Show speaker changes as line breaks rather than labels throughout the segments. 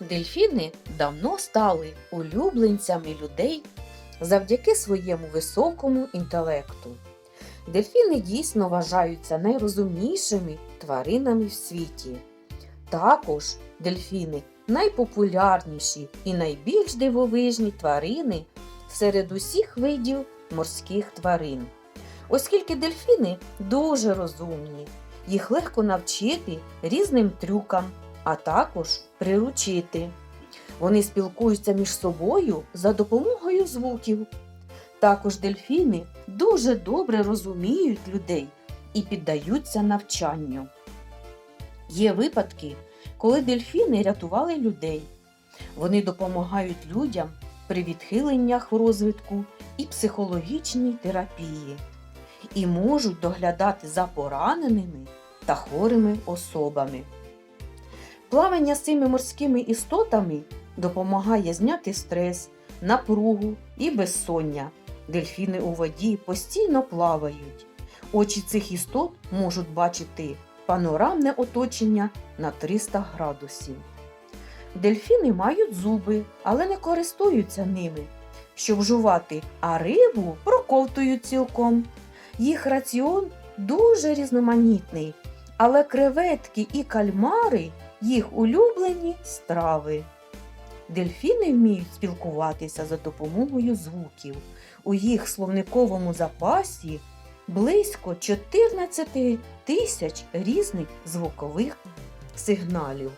Дельфіни давно стали улюбленцями людей завдяки своєму високому інтелекту. Дельфіни дійсно вважаються найрозумнішими тваринами в світі. Також дельфіни найпопулярніші і найбільш дивовижні тварини серед усіх видів морських тварин. Оскільки дельфіни дуже розумні, їх легко навчити різним трюкам, а також приручити. Вони спілкуються між собою за допомогою звуків. Також дельфіни дуже добре розуміють людей і піддаються навчанню. Є випадки, коли дельфіни рятували людей. Вони допомагають людям при відхиленнях в розвитку і психологічній терапії і можуть доглядати за пораненими та хворими особами. Плавання з цими морськими істотами допомагає зняти стрес, напругу і безсоння. Дельфіни у воді постійно плавають. Очі цих істот можуть бачити панорамне оточення на 300 градусів. Дельфіни мають зуби, але не користуються ними. Щоб жувати, а рибу проковтують цілком. Їх раціон дуже різноманітний, але креветки і кальмари їх улюблені страви. Дельфіни вміють спілкуватися за допомогою звуків. У їх словниковому запасі близько 14 тисяч різних звукових сигналів.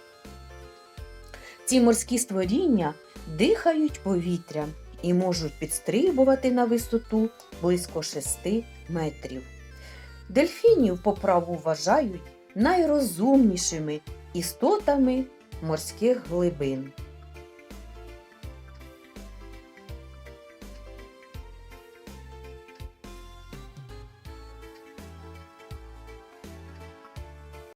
Ці морські створіння дихають повітрям і можуть підстрибувати на висоту близько 6 метрів. Дельфінів по праву вважають найрозумнішими істотами морських глибин.